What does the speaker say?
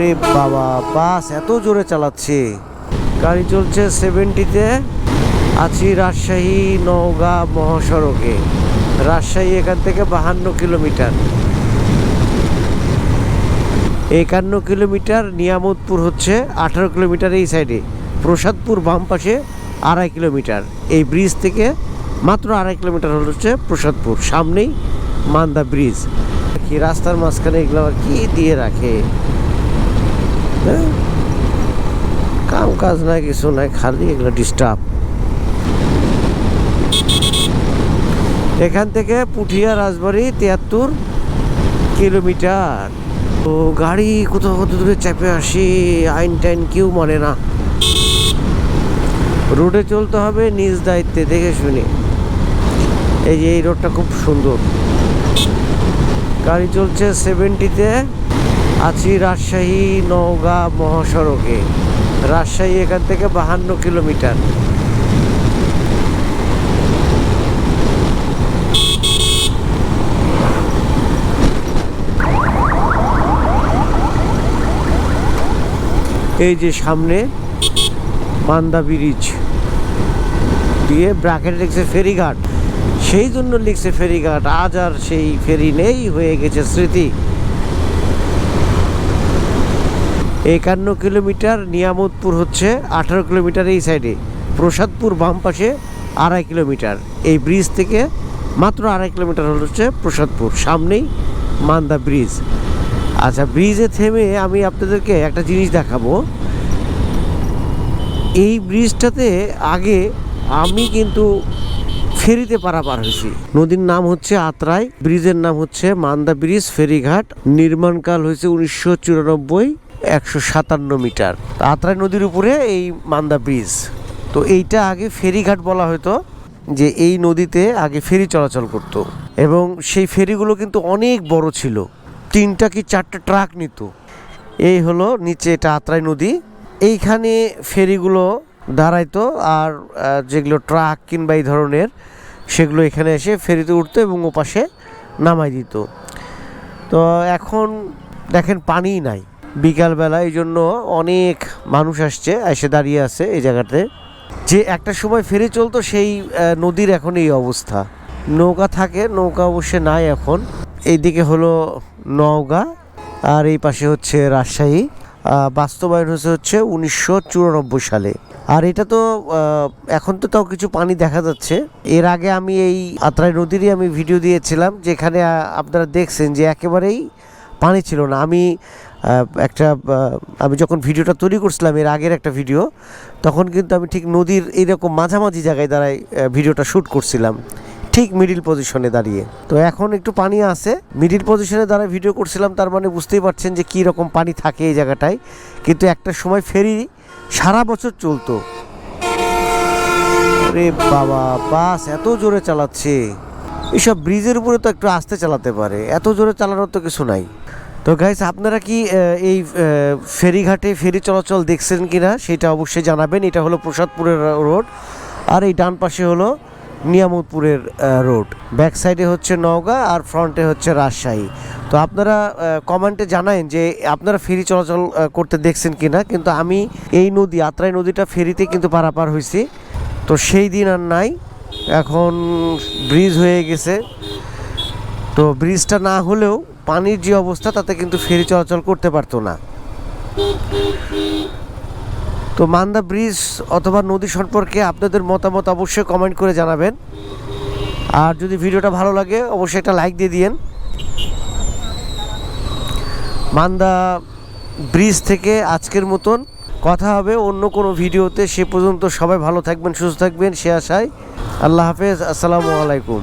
ওরে বাবা, বাস এত জোরে চালাচ্ছে। গাড়ি চলছে সেভেন্টিতে আছি রাজশাহী নওগাঁ মহাসড়কে। রাজশাহী এখান থেকে বাহান্ন কিলোমিটার। একান্ন কিলোমিটার নিয়ামতপুর হচ্ছে, আঠারো কিলোমিটার এই সাইডে প্রসাদপুর বাম পাশে আড়াই কিলোমিটার। এই ব্রিজ থেকে মাত্র আড়াই কিলোমিটার হল হচ্ছে প্রসাদপুর। সামনেই মান্দা ব্রিজ কি রাস্তার মাঝখানে এগুলো আবার কি দিয়ে রাখে? কাম কাজ নাই, কিছু নাই, খালি এগুলো ডিস্টার্ব এখান থেকে পুঠিয়া রাজবাড়ি তিয়াত্তর কিলোমিটার। তো গাড়ি কোথাও কত দূরে চাপে আসি, আইন টাইন কেউ মানে না। রোডে চলতে হবে, নিজ দায়িত্বে, দেখে শুনে। এই যে এই রোডটা খুব সুন্দর। গাড়ি চলছে সেভেন্টিতে আছি রাজশাহী নওগাঁ মহাসড়কে। রাজশাহী এখান থেকে বাহান্ন কিলোমিটার। এই যে সামনে মান্দা ব্রিজ দিয়ে ব্র্যাকেট লিখছে ফেরিঘাট। সেই জন্য লিখছে ফেরিঘাট। আজ আর সেই ফেরি নেই, হয়ে গেছে স্মৃতি। একান্ন কিলোমিটার নিয়ামতপুর হচ্ছে, আঠারো কিলোমিটার এই সাইডে। প্রসাদপুর বাম পাশে আড়াই কিলোমিটার। এই ব্রিজ থেকে মাত্র আড়াই কিলোমিটার হচ্ছে প্রসাদপুর। সামনেই মান্দা ব্রিজ। আচ্ছা ব্রিজে থেমে আমি আপনাদেরকে একটা জিনিস দেখাবো। এই ব্রিজটাতে আগে আমি কিন্তু ফেরিতে পারাপার হয়েছি। নদীর নাম হচ্ছে আত্রাই, ব্রিজের নাম হচ্ছে মান্দা ব্রিজ, ফেরিঘাট। নির্মাণকাল হয়েছে উনিশশো চুরানব্বই। একশো সাতান্ন মিটার। আত্রাই নদীর উপরে এই মান্দা ব্রিজ। তো এইটা আগে ফেরিঘাট বলা হতো যে এই নদীতে আগে ফেরি চলাচল করত। এবং সেই ফেরিগুলো কিন্তু অনেক বড় ছিল। তিনটা কি চারটা ট্রাক নিত। এই হলো নিচে এটা আত্রাই নদী। এইখানে ফেরিগুলো দাঁড়াইতো আর যেগুলো ট্রাক কিংবা এই ধরনের, সেগুলো এখানে এসে ফেরিতে উঠতো এবং ওপাশে নামাই দিত। তো এখন দেখেন পানিই নাই। বিকালবেলা, এই জন্য অনেক মানুষ আসছে, এসে দাঁড়িয়ে আছে এই জায়গাতে। যে একটা সময় ফেরি চলতো, সেই নদীর এখন এই অবস্থা। নৌকা থাকে, নৌকা অবশ্যই নাই এখন। এইদিকে হলো নওগাঁ, আর এই পাশে হচ্ছে রাজশাহী। বাস্তবায়ন হয়েছে হচ্ছে উনিশশো চুরানব্বই সালে। আর এটা তো এখন তো তাও কিছু পানি দেখা যাচ্ছে। এর আগে আমি এই আত্রাই নদীরই আমি ভিডিও দিয়েছিলাম, যেখানে আপনারা দেখছেন যে একেবারেই পানি ছিল না। আমি একটা আমি যখন ভিডিওটা তৈরি করছিলাম, এর আগের একটা ভিডিও, তখন কিন্তু আমি ঠিক নদীর এইরকম মাঝামাঝি জায়গায় দাঁড়ায় ভিডিওটা শ্যুট করছিলাম, ঠিক মিডিল পজিশনে দাঁড়িয়ে। তো এখন একটু পানি আছে মিডিল পজিশনে দাঁড়ায় ভিডিও করছিলাম, তার মানে বুঝতেই পারছেন যে কী রকম পানি থাকে এই জায়গাটায়। কিন্তু একটা সময় ফেরি সারা বছর চলতো। আরে বাবা, বাস এত জোরে চালাচ্ছে। এইসব ব্রিজের উপরে তো একটু আস্তে চালাতে পারে, এত জোরে চালানোর তো কিছু নাই। তো গাইস আপনারা কি এই ফেরিঘাটে ফেরি চলাচল দেখছেন কি না সেটা অবশ্যই জানাবেন। এটা হলো প্রসাদপুরের রোড আর এই ডান পাশে হলো নিয়ামতপুরের রোড। ব্যাক সাইডে হচ্ছে নওগাঁ আর ফ্রন্টে হচ্ছে রাজশাহী। তো আপনারা কমেন্টে জানায়েন যে আপনারা ফেরি চলাচল করতে দেখছেন কি না কিন্তু আমি এই নদী, আত্রাই নদীটা ফেরিতে কিন্তু পারাপার হয়েছি তো সেই দিন আর নাই। এখন ব্রিজ হয়ে গেছে। তো ব্রিজটা না হলেও পানির যে অবস্থা, তাতে কিন্তু ফেরি চলাচল করতে পারতো না। তো মান্দা ব্রিজ অথবা নদী সম্পর্কে আপনাদের মতামত অবশ্যই কমেন্ট করে জানাবেন। আর যদি ভিডিওটা ভালো লাগে, অবশ্যই একটা লাইক দিয়ে দিয়েন। মান্দা ব্রিজ থেকে আজকের মতন কথা হবে অন্য কোনো ভিডিওতে। সে পর্যন্ত সবাই ভালো থাকবেন, সুস্থ থাকবেন, সে আশায়। আল্লাহ হাফেজ, আসসালামু আলাইকুম।